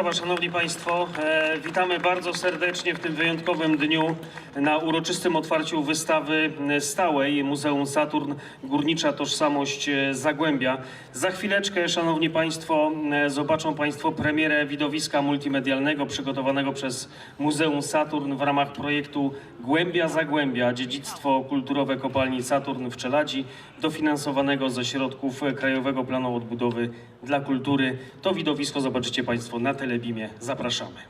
Brawa, Szanowni Państwo. E, witamy bardzo serdecznie w tym wyjątkowym dniu na uroczystym otwarciu wystawy stałej Muzeum Saturn Górnicza Tożsamość e, Zagłębia. Za chwileczkę, Szanowni Państwo, e, zobaczą Państwo premierę widowiska multimedialnego przygotowanego przez Muzeum Saturn w ramach projektu Głębia Zagłębia Dziedzictwo Kulturowe Kopalni Saturn w Czeladzi dofinansowanego ze środków Krajowego Planu Odbudowy dla Kultury. To widowisko zobaczycie Państwo na Telebimie. Zapraszamy.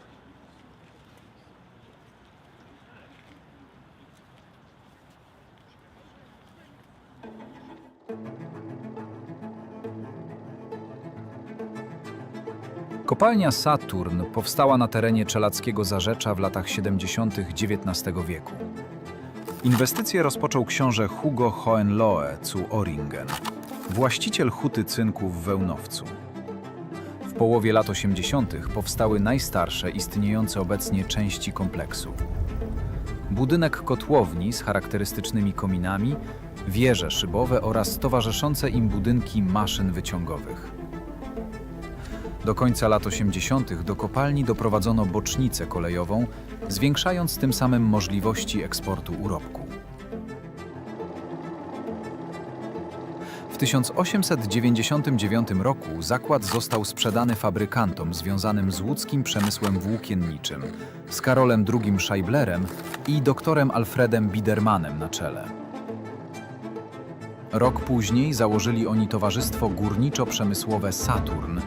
Kopalnia Saturn powstała na terenie czeladskiego Zarzecza w latach 70. XIX wieku. Inwestycje rozpoczął książę Hugo Hohenlohe zu Oringen, właściciel huty cynku w Wełnowcu. W połowie lat 80. powstały najstarsze istniejące obecnie części kompleksu. Budynek kotłowni z charakterystycznymi kominami, wieże szybowe oraz towarzyszące im budynki maszyn wyciągowych. Do końca lat 80. do kopalni doprowadzono bocznicę kolejową, zwiększając tym samym możliwości eksportu urobku. 1899 roku zakład został sprzedany fabrykantom związanym z łódzkim przemysłem włókienniczym, z Karolem II Scheiblerem i doktorem Alfredem Bidermanem na czele. Rok później założyli oni towarzystwo górniczo-przemysłowe Saturn,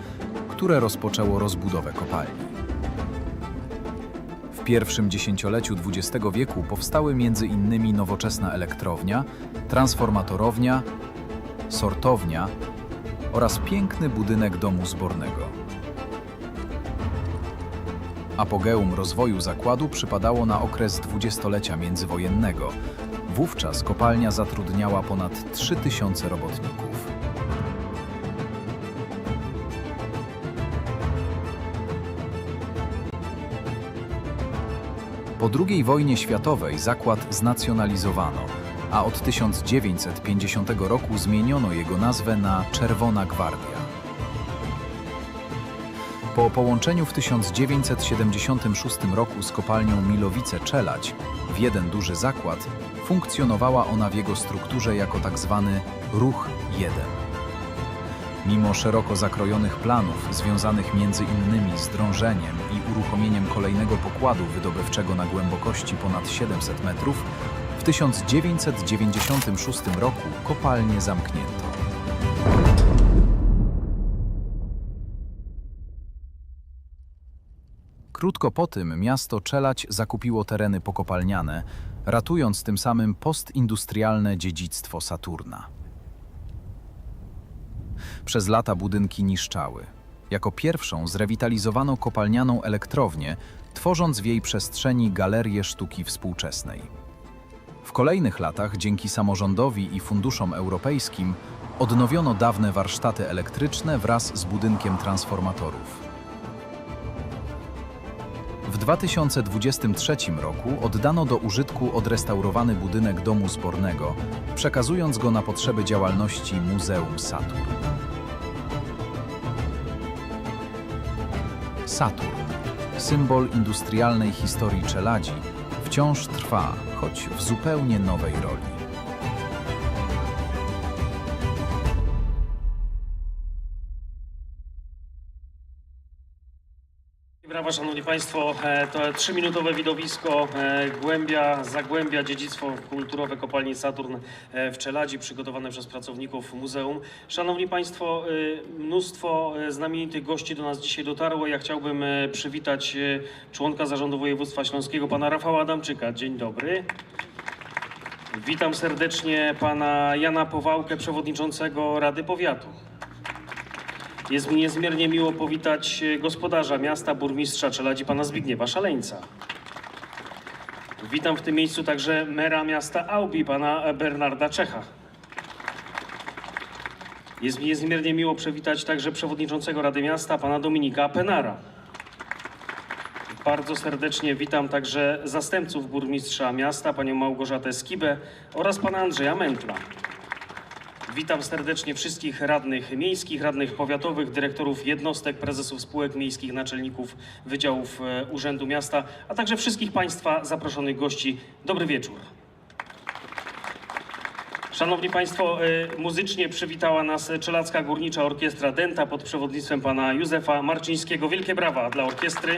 które rozpoczęło rozbudowę kopalni. W pierwszym dziesięcioleciu XX wieku powstały m.in. nowoczesna elektrownia, transformatorownia, sortownia oraz piękny budynek domu zbornego. Apogeum rozwoju zakładu przypadało na okres dwudziestolecia międzywojennego. Wówczas kopalnia zatrudniała ponad 3000 robotników. Po II wojnie światowej zakład znacjonalizowano, a od 1950 roku zmieniono jego nazwę na Czerwona Gwardia. Po połączeniu w 1976 roku z kopalnią Milowice-Czelać w jeden duży zakład, funkcjonowała ona w jego strukturze jako tzw. Ruch 1. Mimo szeroko zakrojonych planów związanych między innymi z drążeniem i uruchomieniem kolejnego pokładu wydobywczego na głębokości ponad 700 metrów, w 1996 roku kopalnię zamknięto. Krótko po tym miasto Czelać zakupiło tereny pokopalniane, ratując tym samym postindustrialne dziedzictwo Saturna. Przez lata budynki niszczały. Jako pierwszą zrewitalizowano kopalnianą elektrownię, tworząc w jej przestrzeni galerię sztuki współczesnej. W kolejnych latach, dzięki samorządowi i funduszom europejskim, odnowiono dawne warsztaty elektryczne wraz z budynkiem transformatorów. W 2023 roku oddano do użytku odrestaurowany budynek domu zbornego, przekazując go na potrzeby działalności Muzeum Saturn. Saturn, symbol industrialnej historii czeladzi, wciąż trwa, choć w zupełnie nowej roli. Szanowni Państwo. E, To trzyminutowe widowisko e, Głębia, Zagłębia, dziedzictwo kulturowe kopalni Saturn e, w Czeladzi, przygotowane przez pracowników muzeum. Szanowni Państwo, mnóstwo znamienitych gości do nas dzisiaj dotarło. Ja chciałbym przywitać członka Zarządu Województwa Śląskiego, pana Rafała Adamczyka. Dzień dobry. Witam serdecznie pana Jana Powałkę, przewodniczącego Rady Powiatu. Jest mi niezmiernie miło powitać e, gospodarza miasta, burmistrza Czeladzi, pana Zbigniewa Szaleńca. Witam w tym miejscu także mera miasta Aubi, pana Bernarda Czecha. Jest mi niezmiernie miło przywitać także przewodniczącego Rady Miasta, pana Dominika Penara. Bardzo serdecznie witam także zastępców burmistrza miasta, panią Małgorzatę Skibę oraz pana Andrzeja Mętla. Witam serdecznie wszystkich radnych miejskich, radnych powiatowych, dyrektorów jednostek, prezesów spółek miejskich, naczelników wydziałów e, Urzędu Miasta, a także wszystkich Państwa zaproszonych gości. Dobry wieczór. Szanowni Państwo, y, muzycznie przywitała nas Czelacka Górnicza Orkiestra Denta pod przewodnictwem pana Józefa Marcińskiego. Wielkie brawa dla orkiestry.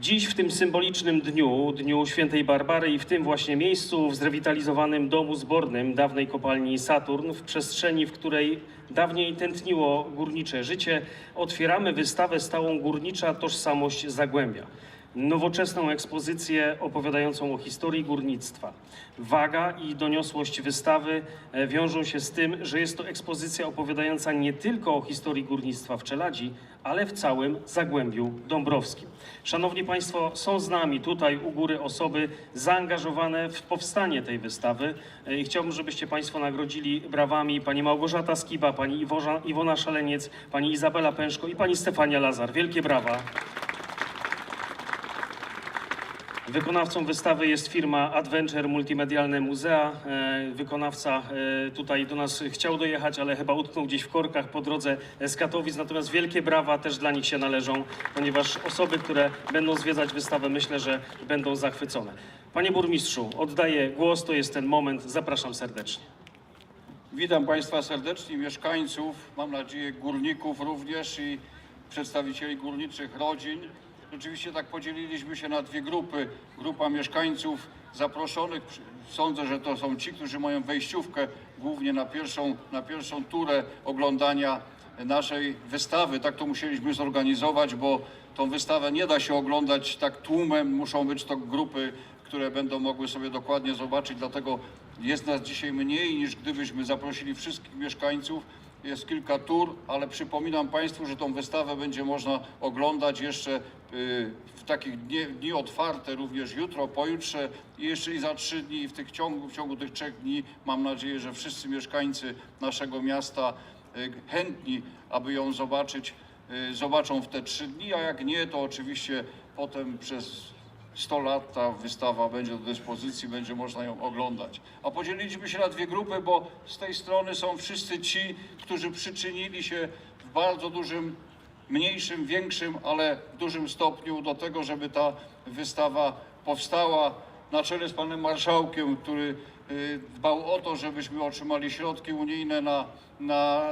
Dziś w tym symbolicznym dniu, Dniu Świętej Barbary i w tym właśnie miejscu, w zrewitalizowanym domu zbornym dawnej kopalni Saturn, w przestrzeni, w której dawniej tętniło górnicze życie, otwieramy wystawę stałą Górnicza Tożsamość Zagłębia. Nowoczesną ekspozycję opowiadającą o historii górnictwa. Waga i doniosłość wystawy e, wiążą się z tym, że jest to ekspozycja opowiadająca nie tylko o historii górnictwa w Czeladzi, ale w całym Zagłębiu Dąbrowskim. Szanowni Państwo, są z nami tutaj u góry osoby zaangażowane w powstanie tej wystawy E, i chciałbym, żebyście Państwo nagrodzili brawami pani Małgorzata Skiba, pani Iwona, Iwona Szaleniec, pani Izabela Pęszko i pani Stefania Lazar. Wielkie brawa. Wykonawcą wystawy jest firma Adventure Multimedialne Muzea. E, Wykonawca e, tutaj do nas chciał dojechać, ale chyba utknął gdzieś w korkach po drodze z Katowic. Natomiast wielkie brawa też dla nich się należą, ponieważ osoby, które będą zwiedzać wystawę, myślę, że będą zachwycone. Panie burmistrzu, oddaję głos, to jest ten moment. Zapraszam serdecznie. Witam Państwa serdecznie, mieszkańców, mam nadzieję górników również i przedstawicieli górniczych rodzin. Rzeczywiście tak podzieliliśmy się na dwie grupy. Grupa mieszkańców zaproszonych, sądzę, że to są ci, którzy mają wejściówkę głównie na pierwszą, na pierwszą turę oglądania naszej wystawy. Tak to musieliśmy zorganizować, bo tą wystawę nie da się oglądać tak tłumem, muszą być to grupy które będą mogły sobie dokładnie zobaczyć, dlatego jest nas dzisiaj mniej niż gdybyśmy zaprosili wszystkich mieszkańców. Jest kilka tur, ale przypominam Państwu, że tą wystawę będzie można oglądać jeszcze y, w takich dni, dni otwarte, również jutro, pojutrze i jeszcze i za trzy dni. I w, tych ciągu, w ciągu tych trzech dni mam nadzieję, że wszyscy mieszkańcy naszego miasta y, chętni, aby ją zobaczyć, y, zobaczą w te trzy dni, a jak nie, to oczywiście potem przez 100 lat ta wystawa będzie do dyspozycji, będzie można ją oglądać. A podzieliliśmy się na dwie grupy, bo z tej strony są wszyscy ci, którzy przyczynili się w bardzo dużym, mniejszym, większym, ale w dużym stopniu do tego, żeby ta wystawa powstała na czele z panem marszałkiem, który y, dbał o to, żebyśmy otrzymali środki unijne na, na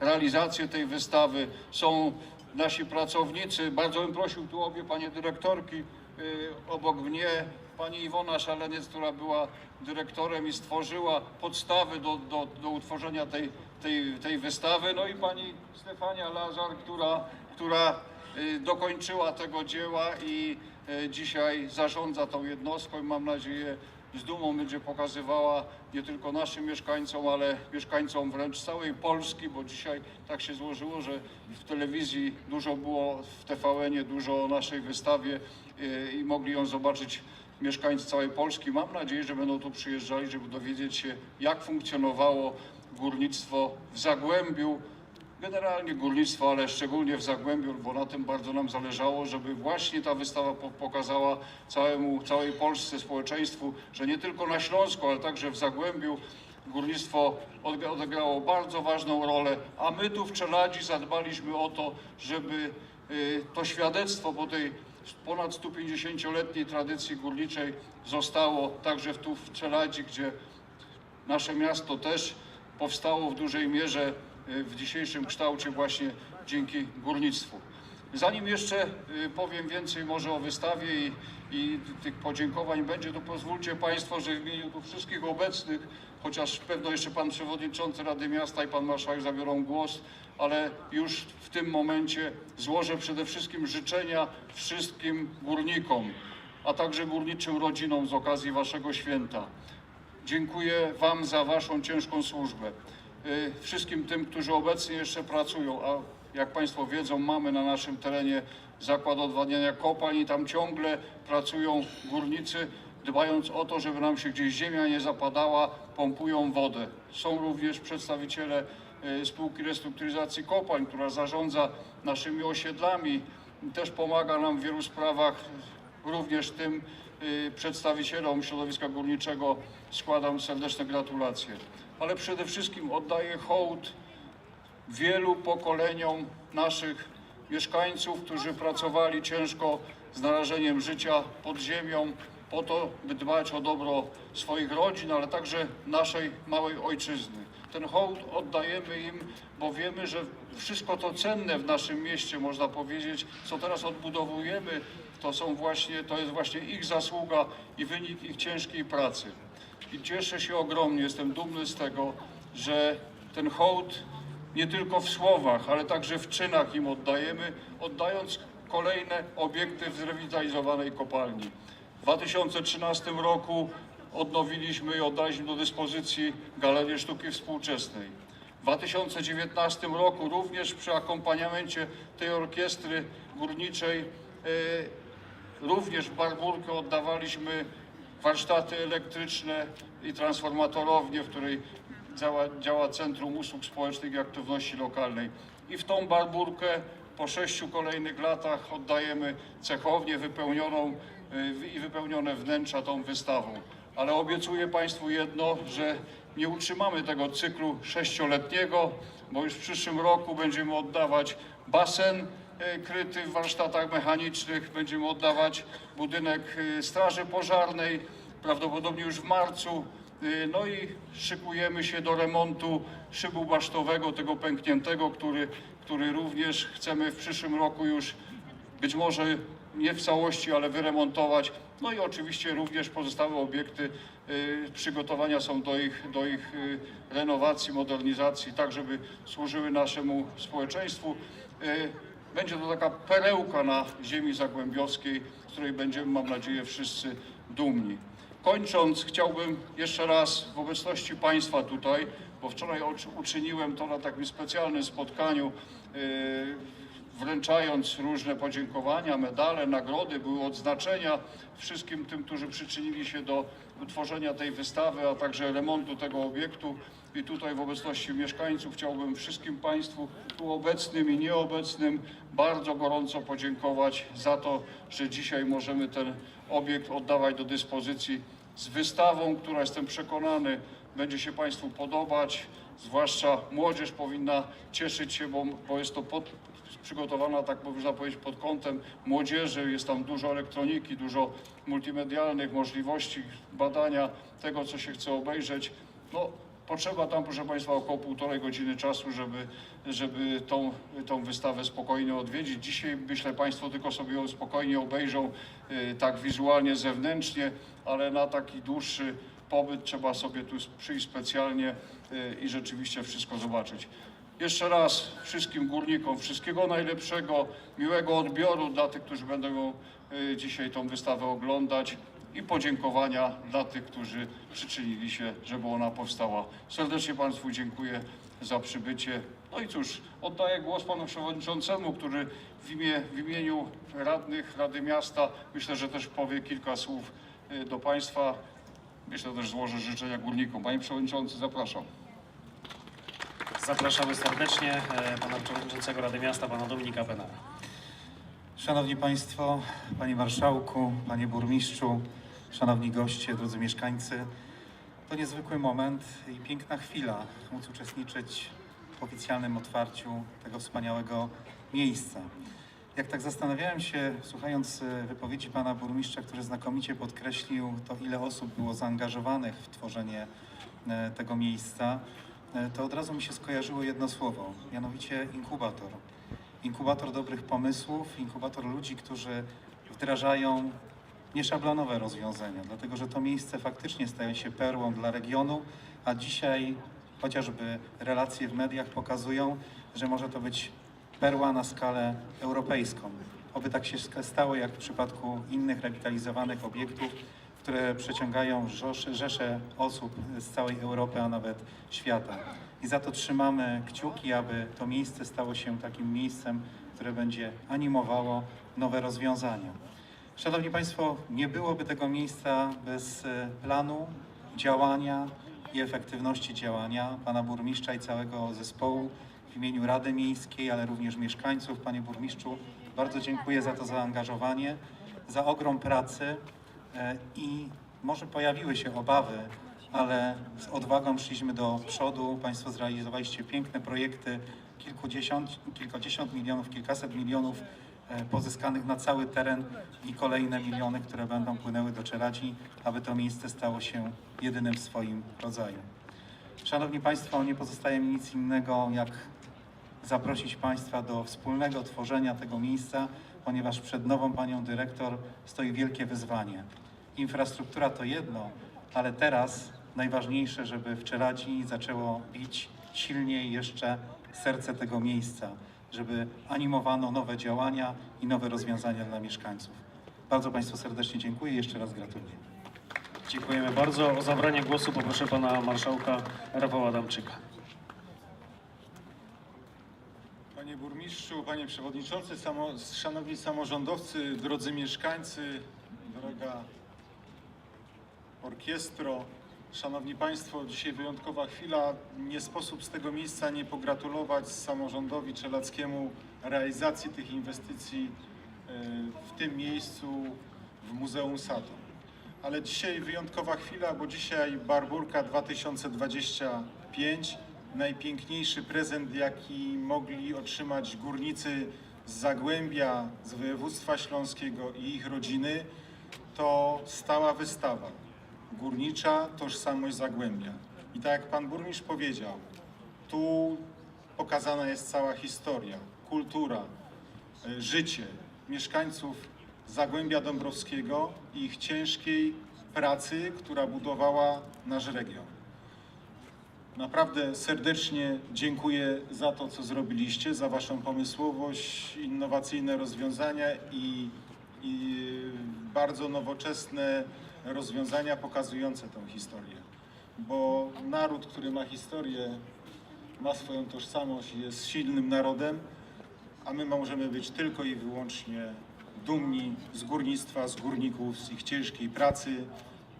y, realizację tej wystawy. Są nasi pracownicy. Bardzo bym prosił tu obie panie dyrektorki obok mnie, pani Iwona Szaleniec, która była dyrektorem i stworzyła podstawy do, do, do utworzenia tej, tej, tej wystawy. No i pani Stefania Lazar, która, która y, dokończyła tego dzieła i y, dzisiaj zarządza tą jednostką i mam nadzieję, z dumą będzie pokazywała nie tylko naszym mieszkańcom, ale mieszkańcom wręcz całej Polski, bo dzisiaj tak się złożyło, że w telewizji dużo było, w TVN-ie dużo o naszej wystawie yy, i mogli ją zobaczyć mieszkańcy całej Polski. Mam nadzieję, że będą tu przyjeżdżali, żeby dowiedzieć się, jak funkcjonowało górnictwo w Zagłębiu, generalnie górnictwo, ale szczególnie w Zagłębiu, bo na tym bardzo nam zależało, żeby właśnie ta wystawa po- pokazała całemu, całej Polsce, społeczeństwu, że nie tylko na Śląsku, ale także w Zagłębiu górnictwo odegrało bardzo ważną rolę, a my tu w Czeladzi zadbaliśmy o to, żeby y, to świadectwo po tej ponad 150-letniej tradycji górniczej zostało także tu w Czeladzi, gdzie nasze miasto też powstało w dużej mierze w dzisiejszym kształcie właśnie dzięki górnictwu. Zanim jeszcze y, powiem więcej może o wystawie i, i tych podziękowań będzie, to pozwólcie Państwo, że w imieniu tu wszystkich obecnych, chociaż pewno jeszcze Pan Przewodniczący Rady Miasta i Pan Marszałek zabiorą głos, ale już w tym momencie złożę przede wszystkim życzenia wszystkim górnikom, a także górniczym rodzinom z okazji Waszego święta. Dziękuję Wam za Waszą ciężką służbę. Y, Wszystkim tym, którzy obecnie jeszcze pracują, a jak Państwo wiedzą, mamy na naszym terenie zakład odwadniania kopalń i tam ciągle pracują górnicy, dbając o to, żeby nam się gdzieś ziemia nie zapadała, pompują wodę. Są również przedstawiciele y, spółki restrukturyzacji kopalń, która zarządza naszymi osiedlami, też pomaga nam w wielu sprawach, również tym, y, przedstawicielom środowiska górniczego składam serdeczne gratulacje. Ale przede wszystkim oddaję hołd wielu pokoleniom naszych mieszkańców, którzy pracowali ciężko z narażeniem życia pod ziemią po to, by dbać o dobro swoich rodzin, ale także naszej małej ojczyzny. Ten hołd oddajemy im, bo wiemy, że wszystko to cenne w naszym mieście, można powiedzieć, co teraz odbudowujemy, to są właśnie, to jest właśnie ich zasługa i wynik ich ciężkiej pracy. I cieszę się ogromnie, jestem dumny z tego, że ten hołd nie tylko w słowach, ale także w czynach im oddajemy, oddając kolejne obiekty w zrewitalizowanej kopalni. W 2013 roku odnowiliśmy i oddaliśmy do dyspozycji Galerię Sztuki Współczesnej. W 2019 roku również przy akompaniamencie tej orkiestry górniczej e, Również Barburkę oddawaliśmy warsztaty elektryczne i transformatorownie, w której działa, działa Centrum Usług Społecznych i Aktywności Lokalnej. I w tą Barburkę po sześciu kolejnych latach oddajemy cechownię wypełnioną y, i wypełnione wnętrza tą wystawą. Ale obiecuję Państwu jedno, że nie utrzymamy tego cyklu sześcioletniego, bo już w przyszłym roku będziemy oddawać basen kryty w warsztatach mechanicznych, będziemy oddawać budynek e, Straży Pożarnej, prawdopodobnie już w marcu. E, No i szykujemy się do remontu szybu basztowego, tego pękniętego, który, który również chcemy w przyszłym roku już być może nie w całości, ale wyremontować. No i oczywiście również pozostałe obiekty y, przygotowania są do ich, do ich y, renowacji, modernizacji, tak żeby służyły naszemu społeczeństwu. Y, będzie to taka perełka na ziemi zagłębiowskiej, z której będziemy, mam nadzieję, wszyscy dumni. Kończąc, chciałbym jeszcze raz w obecności Państwa tutaj, bo wczoraj uczyniłem to na takim specjalnym spotkaniu, yy, wręczając różne podziękowania, medale, nagrody, były odznaczenia wszystkim tym, którzy przyczynili się do utworzenia tej wystawy, a także remontu tego obiektu. I tutaj w obecności mieszkańców chciałbym wszystkim Państwu tu obecnym i nieobecnym bardzo gorąco podziękować za to, że dzisiaj możemy ten obiekt oddawać do dyspozycji z wystawą, która jestem przekonany będzie się Państwu podobać. Zwłaszcza młodzież powinna cieszyć się, bo, bo jest to pod, przygotowana, tak można powiedzieć, pod kątem młodzieży. Jest tam dużo elektroniki, dużo multimedialnych możliwości badania tego, co się chce obejrzeć. No, potrzeba tam, proszę Państwa, około półtorej godziny czasu, żeby, żeby tą, tą wystawę spokojnie odwiedzić. Dzisiaj, myślę, Państwo tylko sobie ją spokojnie obejrzą, y, tak wizualnie, zewnętrznie, ale na taki dłuższy pobyt trzeba sobie tu przyjść specjalnie y, i rzeczywiście wszystko zobaczyć. Jeszcze raz wszystkim górnikom wszystkiego najlepszego, miłego odbioru dla tych, którzy będą y, dzisiaj tą wystawę oglądać i podziękowania dla tych, którzy przyczynili się, żeby ona powstała. Serdecznie Państwu dziękuję za przybycie. No i cóż, oddaję głos Panu Przewodniczącemu, który w, imię, w imieniu radnych Rady Miasta myślę, że też powie kilka słów y, do Państwa. Myślę też złożę życzenia górnikom. Panie Przewodniczący, zapraszam. Zapraszamy serdecznie e, pana przewodniczącego Rady Miasta, pana Dominika Penara. Szanowni Państwo, Panie Marszałku, Panie Burmistrzu, Szanowni goście, drodzy mieszkańcy, to niezwykły moment i piękna chwila móc uczestniczyć w oficjalnym otwarciu tego wspaniałego miejsca. Jak tak zastanawiałem się, słuchając e, wypowiedzi Pana Burmistrza, który znakomicie podkreślił to, ile osób było zaangażowanych w tworzenie e, tego miejsca, e, to od razu mi się skojarzyło jedno słowo, mianowicie inkubator inkubator dobrych pomysłów, inkubator ludzi, którzy wdrażają nieszablonowe rozwiązania, dlatego że to miejsce faktycznie staje się perłą dla regionu, a dzisiaj chociażby relacje w mediach pokazują, że może to być perła na skalę europejską. Oby tak się stało jak w przypadku innych rewitalizowanych obiektów, które przeciągają rzesze, osób z całej Europy, a nawet świata. I za to trzymamy kciuki, aby to miejsce stało się takim miejscem, które będzie animowało nowe rozwiązania. Szanowni Państwo, nie byłoby tego miejsca bez e, planu, działania i efektywności działania Pana Burmistrza i całego zespołu w imieniu Rady Miejskiej, ale również mieszkańców. Panie Burmistrzu, bardzo dziękuję za to zaangażowanie, za ogrom pracy, E, I może pojawiły się obawy, ale z odwagą szliśmy do przodu. Państwo zrealizowaliście piękne projekty, kilkudziesiąt, kilkadziesiąt milionów, kilkaset milionów pozyskanych na cały teren i kolejne miliony, które będą płynęły do Czeradzi, aby to miejsce stało się jedynym w swoim rodzaju. Szanowni Państwo, nie pozostaje mi nic innego, jak zaprosić Państwa do wspólnego tworzenia tego miejsca, ponieważ przed nową Panią Dyrektor stoi wielkie wyzwanie. Infrastruktura to jedno, ale teraz najważniejsze, żeby w Czeradzi zaczęło bić silniej jeszcze serce tego miejsca, żeby animowano nowe działania i nowe rozwiązania dla mieszkańców. Bardzo Państwu serdecznie dziękuję i jeszcze raz gratuluję. Dziękujemy bardzo. O zabranie głosu poproszę pana marszałka Rafała Adamczyka. Panie burmistrzu, panie przewodniczący, samo, szanowni samorządowcy, drodzy mieszkańcy, droga orkiestro, szanowni państwo, dzisiaj wyjątkowa chwila. Nie sposób z tego miejsca nie pogratulować samorządowi czelackiemu realizacji tych inwestycji e, w tym miejscu w Muzeum Saturn. Ale dzisiaj wyjątkowa chwila, bo dzisiaj Barburka 2025, najpiękniejszy prezent, jaki mogli otrzymać górnicy z Zagłębia, z województwa śląskiego i ich rodziny, to stała wystawa. Górnicza tożsamość Zagłębia. I tak jak pan burmistrz powiedział, tu pokazana jest cała historia, kultura, e, życie mieszkańców Zagłębia Dąbrowskiego i ich ciężkiej pracy, która budowała nasz region. Naprawdę serdecznie dziękuję za to, co zrobiliście, za Waszą pomysłowość, innowacyjne rozwiązania i, i bardzo nowoczesne rozwiązania pokazujące tę historię. Bo naród, który ma historię, ma swoją tożsamość jest silnym narodem, a my możemy być tylko i wyłącznie dumni z górnictwa, z górników, z ich ciężkiej pracy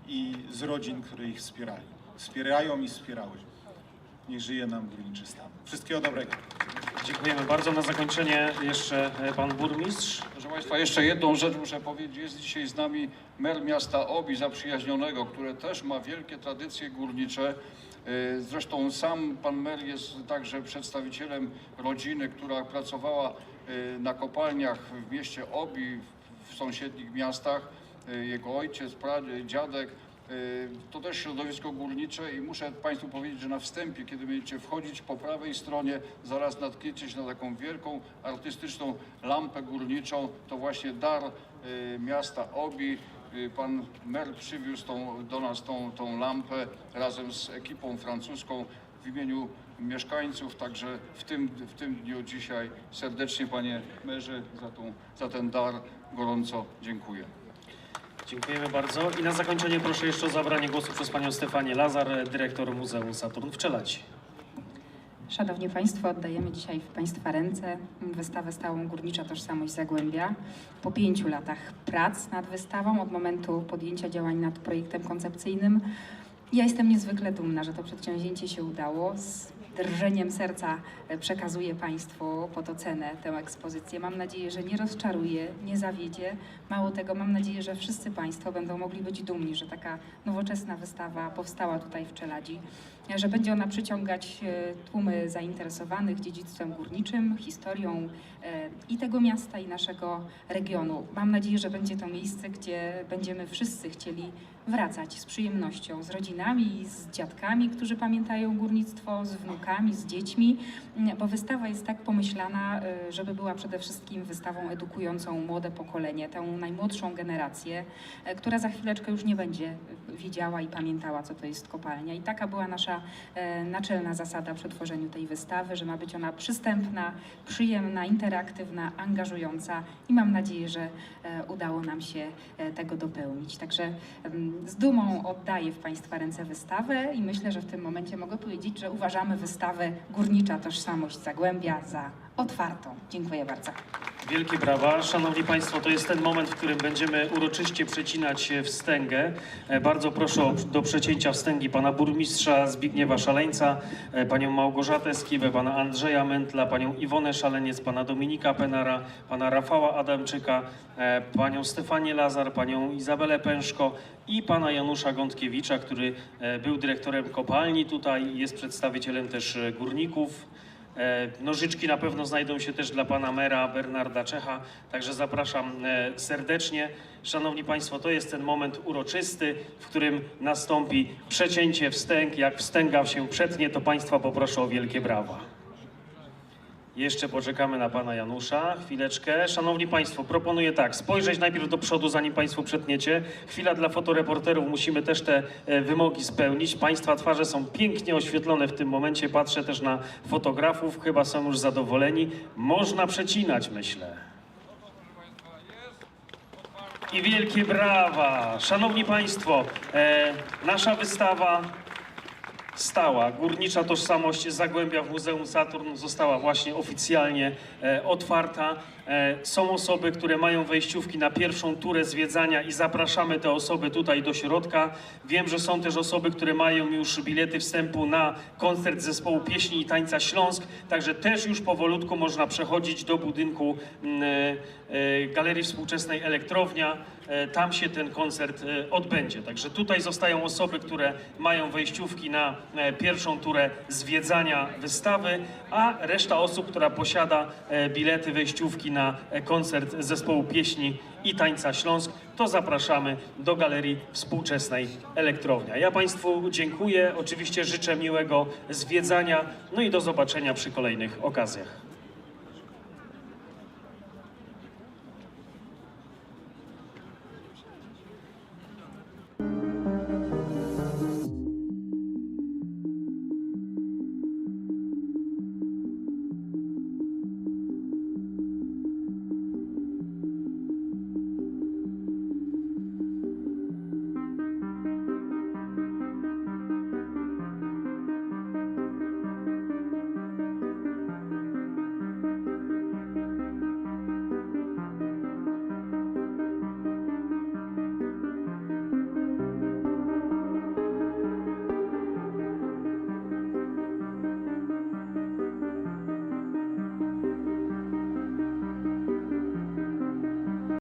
i z rodzin, które ich wspierali. Wspierają i wspierały. Niech żyje nam górniczy stan. Wszystkiego dobrego. Dziękujemy bardzo. Na zakończenie jeszcze e, pan burmistrz. Proszę Państwa, jeszcze jedną rzecz muszę powiedzieć. Jest dzisiaj z nami mer miasta Obi zaprzyjaźnionego, które też ma wielkie tradycje górnicze. Yy, Zresztą sam pan mer jest także przedstawicielem rodziny, która pracowała yy, na kopalniach w mieście Obi, w sąsiednich miastach. Jego ojciec, pra- dziadek. Yy, To też środowisko górnicze i muszę Państwu powiedzieć, że na wstępie, kiedy będziecie wchodzić po prawej stronie, zaraz natkniecie się na taką wielką artystyczną lampę górniczą. To właśnie dar y, miasta Obi. Y, Pan mer przywiózł tą, do nas tą, tą lampę razem z ekipą francuską w imieniu mieszkańców. Także w tym, w tym dniu dzisiaj serdecznie Panie merze za, tą, za ten dar gorąco dziękuję. Dziękujemy bardzo. I na zakończenie proszę jeszcze o zabranie głosu przez panią Stefanię Lazar, dyrektor Muzeum Saturn w Czeladzi. Szanowni Państwo, oddajemy dzisiaj w Państwa ręce wystawę stałą Górnicza Tożsamość Zagłębia. Po pięciu latach prac nad wystawą, od momentu podjęcia działań nad projektem koncepcyjnym, ja jestem niezwykle dumna, że to przedsięwzięcie się udało. Z drżeniem serca e, przekazuję Państwu pod ocenę tę ekspozycję. Mam nadzieję, że nie rozczaruje, nie zawiedzie. Mało tego, mam nadzieję, że wszyscy Państwo będą mogli być dumni, że taka nowoczesna wystawa powstała tutaj w Czeladzi, że będzie ona przyciągać e, tłumy zainteresowanych dziedzictwem górniczym, historią e, i tego miasta, i naszego regionu. Mam nadzieję, że będzie to miejsce, gdzie będziemy wszyscy chcieli wracać z przyjemnością, z rodzinami, z dziadkami, którzy pamiętają górnictwo, z wnukami, z dziećmi, bo wystawa jest tak pomyślana, y, żeby była przede wszystkim wystawą edukującą młode pokolenie, tę najmłodszą generację, e, która za chwileczkę już nie będzie wiedziała i pamiętała, co to jest kopalnia. I taka była nasza e, naczelna zasada przy tworzeniu tej wystawy, że ma być ona przystępna, przyjemna, interaktywna, angażująca i mam nadzieję, że e, udało nam się e, tego dopełnić. Także em, z dumą oddaję w Państwa ręce wystawę i myślę, że w tym momencie mogę powiedzieć, że uważamy wystawę Górnicza Tożsamość Zagłębia za otwartą. Dziękuję bardzo. Wielkie brawa. Szanowni Państwo, to jest ten moment, w którym będziemy uroczyście przecinać e, wstęgę. E, Bardzo proszę do przecięcia wstęgi pana burmistrza Zbigniewa Szaleńca, e, panią Małgorzatę Skiwę, pana Andrzeja Mętla, panią Iwonę Szaleniec, pana Dominika Penara, pana Rafała Adamczyka, panią Stefanię Lazar, panią Izabelę Pęszko i pana Janusza Gątkiewicza, który był dyrektorem kopalni tutaj, jest przedstawicielem też górników. E, Nożyczki na pewno znajdą się też dla pana mera Bernarda Czecha, także zapraszam e, serdecznie. Szanowni Państwo, to jest ten moment uroczysty, w którym nastąpi przecięcie wstęg. Jak wstęga się przetnie, to Państwa poproszę o wielkie brawa. Jeszcze poczekamy na pana Janusza. Chwileczkę. Szanowni Państwo, proponuję tak, spojrzeć najpierw do przodu, zanim Państwo przetniecie. Chwila dla fotoreporterów, musimy też te e, wymogi spełnić. Państwa twarze są pięknie oświetlone w tym momencie. Patrzę też na fotografów, chyba są już zadowoleni. Można przecinać, myślę. I wielkie brawa! Szanowni Państwo, e, nasza wystawa stała. Górnicza tożsamość Zagłębia w Muzeum Saturn została właśnie oficjalnie e, otwarta. E, są osoby, które mają wejściówki na pierwszą turę zwiedzania i zapraszamy te osoby tutaj do środka. Wiem, że są też osoby, które mają już bilety wstępu na koncert zespołu pieśni i tańca Śląsk, także też już powolutku można przechodzić do budynku mm, e, e, Galerii Współczesnej Elektrownia. Tam się ten koncert odbędzie. Także tutaj zostają osoby, które mają wejściówki na pierwszą turę zwiedzania wystawy, a reszta osób, która posiada bilety, wejściówki na koncert zespołu pieśni i tańca Śląsk, to zapraszamy do Galerii Współczesnej Elektrownia. Ja Państwu dziękuję, oczywiście życzę miłego zwiedzania, no i do zobaczenia przy kolejnych okazjach.